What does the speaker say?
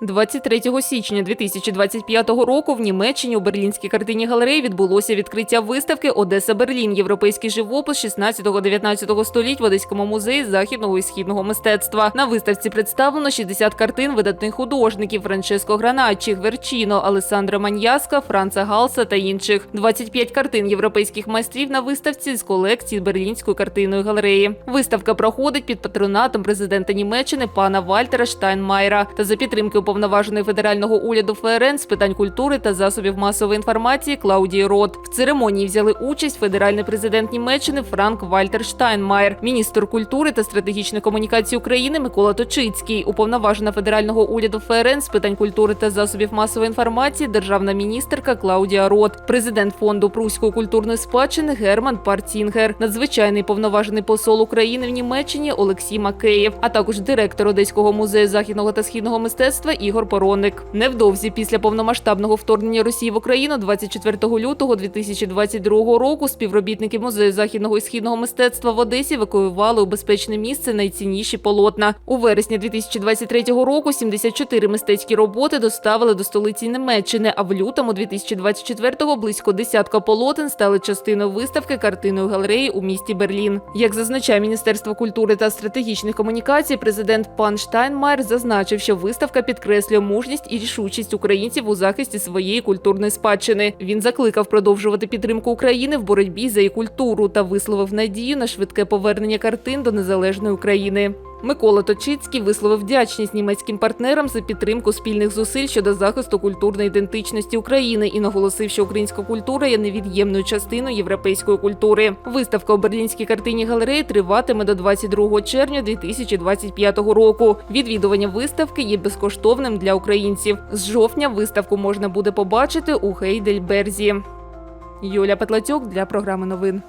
23 січня 2025 року в Німеччині у Берлінській картині галереї відбулося відкриття виставки Одеса Берлін. Європейський живопис 16-19 століть в Одеському музеї західного і східного мистецтва. На виставці представлено 60 картин видатних художників Франческо Граначі, Гверчіно, Алесандра Маньяска, Франца Галса та інших. 25 картин європейських майстрів на виставці з колекції Берлінської картинної галереї. Виставка проходить під патронатом президента Німеччини пана Вальтера Штайнмайера та за підтримки уповноваженої федерального уряду ФРН з питань культури та засобів масової інформації Клаудії Рот. В церемонії взяли участь федеральний президент Німеччини Франк Вальтер Штайнмаєр, міністр культури та стратегічних комунікацій України Микола Точицький, уповноважена федерального уряду ФРН з питань культури та засобів масової інформації, державна міністерка Клаудія Рот, президент фонду Пруської культурної спадщини Герман Партінгер, надзвичайний повноважений посол України в Німеччині Олексій Макеєв, а також директор Одеського музею західного та східного мистецтва Ігор Пороник. Невдовзі після повномасштабного вторгнення Росії в Україну 24 лютого 2022 року співробітники музею західного і східного мистецтва в Одесі евакуювали у безпечне місце найцінніші полотна. У вересні 2023 року 74 мистецькі роботи доставили до столиці Німеччини, а в лютому 2024-го близько десятка полотен стали частиною виставки картинної галереї у місті Берлін. Як зазначає Міністерство культури та стратегічних комунікацій, президент пан Штайнмайер зазначив, що виставка підкреслює мужність і рішучість українців у захисті своєї культурної спадщини. Він закликав продовжувати підтримку України в боротьбі за її культуру та висловив надію на швидке повернення картин до незалежної України. Микола Точицький висловив вдячність німецьким партнерам за підтримку спільних зусиль щодо захисту культурної ідентичності України і наголосив, що українська культура є невід'ємною частиною європейської культури. Виставка у Берлінській картині галереї триватиме до 22 червня 2025 року. Відвідування виставки є безкоштовним для українців. З жовтня виставку можна буде побачити у Гейдельберзі. Юля Петлацюк для програми новин.